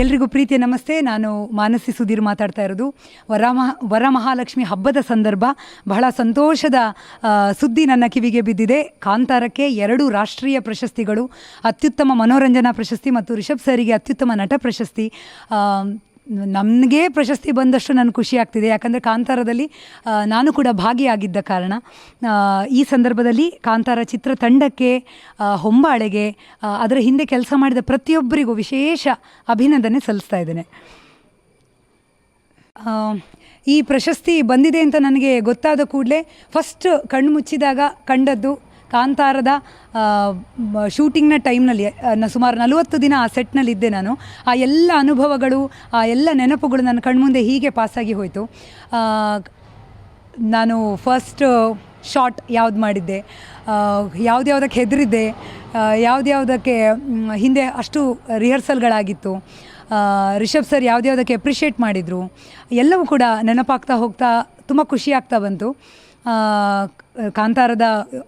ಎಲ್ರಿಗೂ ಪ್ರೀತಿಯ ನಮಸ್ತೆ. ನಾನು ಮಾನಸಿ ಸುಧೀರ್ ಮಾತಾಡ್ತಾ ಇರೋದು. ವರಮಹ ವರಮಹಾಲಕ್ಷ್ಮಿ ಹಬ್ಬದ ಸಂದರ್ಭ ಬಹಳ ಸಂತೋಷದ ಸುದ್ದಿ ನನ್ನ ಕಿವಿಗೆ ಬಿದ್ದಿದೆ. ಕಾಂತಾರಕ್ಕೆ ಎರಡು ರಾಷ್ಟ್ರೀಯ ಪ್ರಶಸ್ತಿಗಳು, ಅತ್ಯುತ್ತಮ ಮನೋರಂಜನಾ ಪ್ರಶಸ್ತಿ ಮತ್ತು ರಿಷಬ್ ಸರಿಗೆ ಅತ್ಯುತ್ತಮ ನಟ ಪ್ರಶಸ್ತಿ. ನಮಗೆ ಪ್ರಶಸ್ತಿ ಬಂದಷ್ಟು ನನಗೆ ಖುಷಿ ಆಗ್ತಿದೆ. ಯಾಕಂದರೆ ಕಾಂತಾರದಲ್ಲಿ ನಾನು ಕೂಡ ಭಾಗಿಯಾಗಿದ್ದ ಕಾರಣ ಈ ಸಂದರ್ಭದಲ್ಲಿ ಕಾಂತಾರ ಚಿತ್ರ ತಂಡಕ್ಕೆ ಹೊಂಬಾಳೆಗೆ ಅದರ ಹಿಂದೆ ಕೆಲಸ ಮಾಡಿದ ಪ್ರತಿಯೊಬ್ಬರಿಗೂ ವಿಶೇಷ ಅಭಿನಂದನೆ ಸಲ್ಲಿಸ್ತಾ ಇದ್ದೇನೆ. ಈ ಪ್ರಶಸ್ತಿ ಬಂದಿದೆ ಅಂತ ನನಗೆ ಗೊತ್ತಾದ ಕೂಡಲೇ ಫಸ್ಟ್ ಕಣ್ಣು ಮುಚ್ಚಿದಾಗ ಕಂಡದ್ದು ಕಾಂತಾರದ ಶೂಟಿಂಗ್ನ ಟೈಮ್ನಲ್ಲಿ ಸುಮಾರು ನಲವತ್ತು ದಿನ ಆ ಸೆಟ್ನಲ್ಲಿದ್ದೆ ನಾನು. ಆ ಎಲ್ಲ ಅನುಭವಗಳು, ಆ ಎಲ್ಲ ನೆನಪುಗಳು ನನ್ನ ಕಣ್ಮುಂದೆ ಹೀಗೆ ಪಾಸಾಗಿ ಹೋಯಿತು. ನಾನು ಫಸ್ಟ್ ಶಾಟ್ ಯಾವ್ದು ಮಾಡಿದ್ದೆ ಯಾವುದ್ಯಾವುದಕ್ಕೆ ಹೆದರಿದ್ದೆ ಯಾವುದ್ಯಾವುದಕ್ಕೆ ಹಿಂದೆ ಅಷ್ಟು ರಿಹರ್ಸಲ್ಗಳಾಗಿತ್ತು ರಿಷಬ್ ಸರ್ ಯಾವುದ್ಯಾವುದಕ್ಕೆ ಅಪ್ರಿಷಿಯೇಟ್ ಮಾಡಿದರು, ಎಲ್ಲವೂ ಕೂಡ ನೆನಪಾಗ್ತಾ ಹೋಗ್ತಾ ತುಂಬ ಖುಷಿ ಆಗ್ತಾ ಬಂತು. ಕಾಂತಾರದ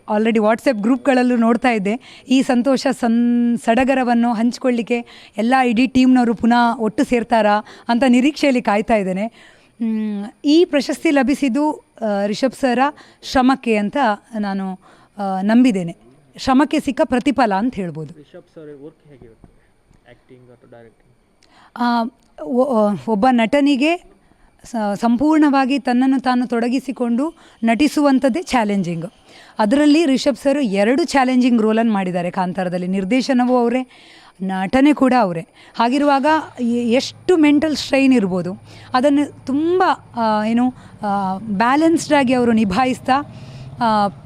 ಆಲ್ರೆಡಿ ವಾಟ್ಸಪ್ ಗ್ರೂಪ್ಗಳಲ್ಲೂ ನೋಡ್ತಾ ಇದ್ದೆ. ಈ ಸಂತೋಷ ಸನ್ ಸಡಗರವನ್ನು ಹಂಚಿಕೊಳ್ಳಿಕ್ಕೆ ಎಲ್ಲ ಇಡೀ ಟೀಮ್ನವರು ಪುನಃ ಒಟ್ಟು ಸೇರ್ತಾರಾ ಅಂತ ನಿರೀಕ್ಷೆಯಲ್ಲಿ ಕಾಯ್ತಾ ಇದ್ದೇನೆ. ಈ ಪ್ರಶಸ್ತಿ ಲಭಿಸಿದ್ದು ರಿಷಬ್ ಸರ ಶ್ರಮಕ್ಕೆ ಅಂತ ನಾನು ನಂಬಿದ್ದೇನೆ. ಶ್ರಮಕ್ಕೆ ಸಿಕ್ಕ ಪ್ರತಿಫಲ ಅಂತ ಹೇಳ್ಬೋದು. ಒಬ್ಬ ನಟನಿಗೆ ಸಂಪೂರ್ಣವಾಗಿ ತನ್ನನ್ನು ತಾನು ತೊಡಗಿಸಿಕೊಂಡು ನಟಿಸುವಂಥದ್ದೇ ಚಾಲೆಂಜಿಂಗ್. ಅದರಲ್ಲಿ ರಿಷಬ್ ಸರ್ ಎರಡು ಚಾಲೆಂಜಿಂಗ್ ರೋಲನ್ನು ಮಾಡಿದ್ದಾರೆ ಕಾಂತಾರದಲ್ಲಿ. ನಿರ್ದೇಶನವೂ ಅವರೇ, ನಟನೆ ಕೂಡ ಅವರೇ. ಹಾಗಿರುವಾಗ ಎಷ್ಟು ಮೆಂಟಲ್ ಸ್ಟ್ರೈನ್ ಇರ್ಬೋದು, ಅದನ್ನು ತುಂಬ ಏನು ಬ್ಯಾಲೆನ್ಸ್ಡಾಗಿ ಅವರು ನಿಭಾಯಿಸ್ತಾ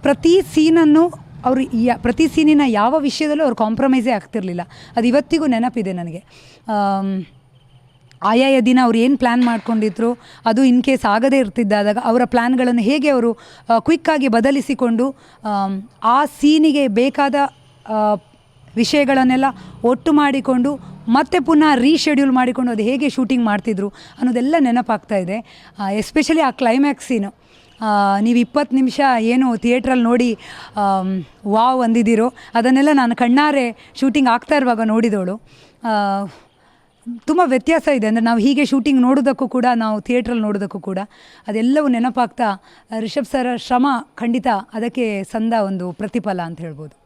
ಪ್ರತಿ ಸೀನನ್ನು ಅವರು ಯ, ಪ್ರತಿ ಸೀನಿನ ಯಾವ ವಿಷಯದಲ್ಲೂ ಅವ್ರು ಕಾಂಪ್ರಮೈಸೇ ಆಗ್ತಿರಲಿಲ್ಲ. ಅದು ಇವತ್ತಿಗೂ ನೆನಪಿದೆ ನನಗೆ. ಆಯಾಯ ದಿನ ಅವ್ರು ಏನು ಪ್ಲ್ಯಾನ್ ಮಾಡ್ಕೊಂಡಿದ್ರು, ಅದು ಇನ್ ಕೇಸ್ ಆಗದೇ ಇರ್ತಿದ್ದಾದಾಗ ಅವರ ಪ್ಲ್ಯಾನ್ಗಳನ್ನು ಹೇಗೆ ಅವರು ಕ್ವಿಕ್ಕಾಗಿ ಬದಲಿಸಿಕೊಂಡು ಆ ಸೀನಿಗೆ ಬೇಕಾದ ವಿಷಯಗಳನ್ನೆಲ್ಲ ಒಟ್ಟು ಮಾಡಿಕೊಂಡು, ಮತ್ತೆ ಪುನಃ ರೀಶೆಡ್ಯೂಲ್ ಮಾಡಿಕೊಂಡು ಅದು ಹೇಗೆ ಶೂಟಿಂಗ್ ಮಾಡ್ತಿದ್ರು ಅನ್ನೋದೆಲ್ಲ ನೆನಪಾಗ್ತಾ ಇದೆ. ಎಸ್ಪೆಷಲಿ ಆ ಕ್ಲೈಮ್ಯಾಕ್ಸ್ ಸೀನು ನೀವು ಇಪ್ಪತ್ತು ನಿಮಿಷ ಏನು ಥಿಯೇಟ್ರಲ್ಲಿ ನೋಡಿ ವಾವ್ ಅಂದಿದ್ದೀರೋ, ಅದನ್ನೆಲ್ಲ ನಾನು ಕಣ್ಣಾರೆ ಶೂಟಿಂಗ್ ಆಗ್ತಾ ಇರುವಾಗ ನೋಡಿದವಳು. ತುಂಬ ವ್ಯತ್ಯಾಸ ಇದೆ. ಅಂದರೆ ನಾವು ಹೀಗೆ ಶೂಟಿಂಗ್ ನೋಡೋದಕ್ಕೂ ಕೂಡ, ನಾವು ಥಿಯೇಟ್ರಲ್ಲಿ ನೋಡೋದಕ್ಕೂ ಕೂಡ ಅದೆಲ್ಲವೂ ನೆನಪಾಗ್ತಾ, ರಿಷಬ್ ಸರ ಶ್ರಮ ಖಂಡಿತ ಅದಕ್ಕೆ ಸಂದ ಒಂದು ಪ್ರತಿಫಲ ಅಂತ ಹೇಳ್ಬೋದು.